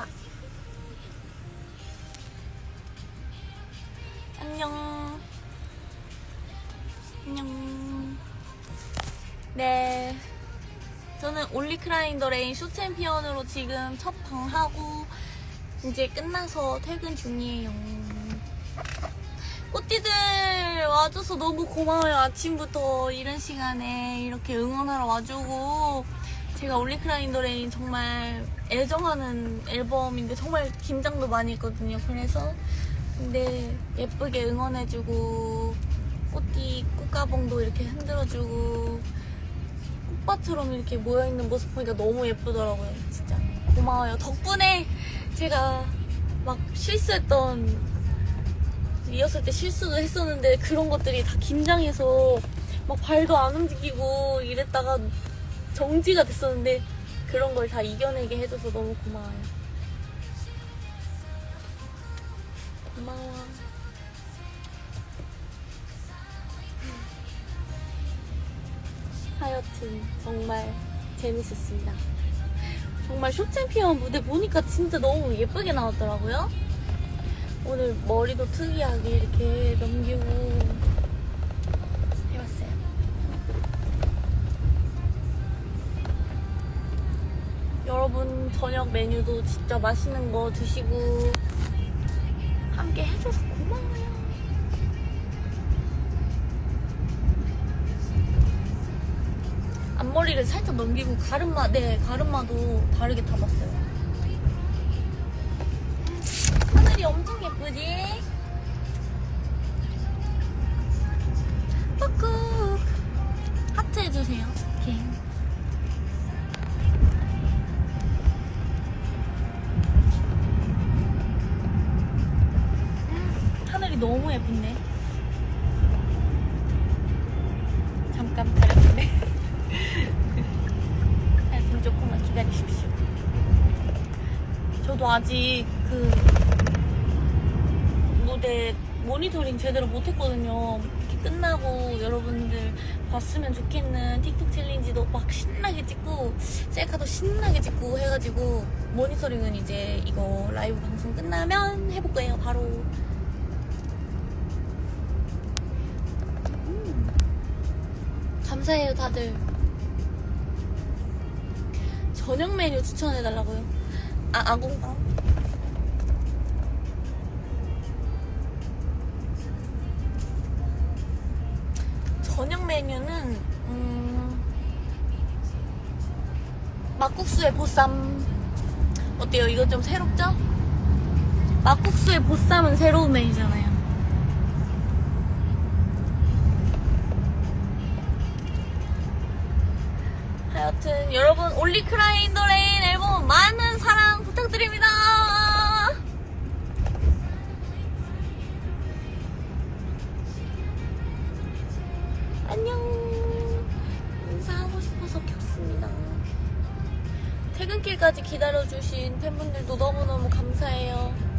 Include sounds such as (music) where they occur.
엄마. 안녕. 안녕. 네. 저는 올리크라인더 레인 쇼 챔피언으로 지금 첫 방 하고 이제 끝나서 퇴근 중이에요. 꽃띠들 와줘서 너무 고마워요. 아침부터 이런 시간에 이렇게 응원하러 와주고 제가 올리크라인 더 레인 정말 애정하는 앨범인데 정말 긴장도 많이 했거든요. 그래서 근데 예쁘게 응원해주고 꽃띠 꽃가봉도 이렇게 흔들어주고 꽃밭처럼 이렇게 모여있는 모습 보니까 너무 예쁘더라고요. 진짜 고마워요. 덕분에 제가 막 실수했던 리허설 때 실수도 했었는데 그런 것들이 다 긴장해서 막 발도 안 움직이고 이랬다가 정지가 됐었는데 그런 걸 다 이겨내게 해줘서 너무 고마워요. 고마워. (laughs) 하여튼 정말 재밌었습니다. 정말 쇼챔피언 무대 보니까 진짜 너무 예쁘게 나왔더라고요. 오늘 머리도 특이하게 이렇게 넘기고 여러분 저녁 메뉴도 진짜 맛있는 거 드시고 함께 해줘서 고마워요. 앞머리를 살짝 넘기고 가르마, 네, 가르마도 다르게 타봤어요. 하늘이 엄청 예쁘지? 너무 예쁜데? 잠깐 다렸네. 하여튼 (laughs) 조금만 기다리십시오. 저도 아직 그 무대 모니터링 제대로 못했거든요. 끝나고 여러분들 봤으면 좋겠는 틱톡 챌린지도 막 신나게 찍고 셀카도 신나게 찍고 해가지고 모니터링은 이제 이거 라이브 방송 끝나면 해볼 거예요. 바로. 감사해요 다들. 저녁 메뉴 추천해달라고요. 아, 아공빵? 저녁 메뉴는, 음, 막국수에 보쌈. 어때요? 이거 좀 새롭죠? 막국수에 보쌈은 새로운 메뉴잖아요. 하여튼 여러분 올리 크라인 더 레인 앨범 많은 사랑 부탁드립니다. 안녕. 인사하고 싶어서 켰습니다. 퇴근길까지 기다려주신 팬분들도 너무너무 감사해요.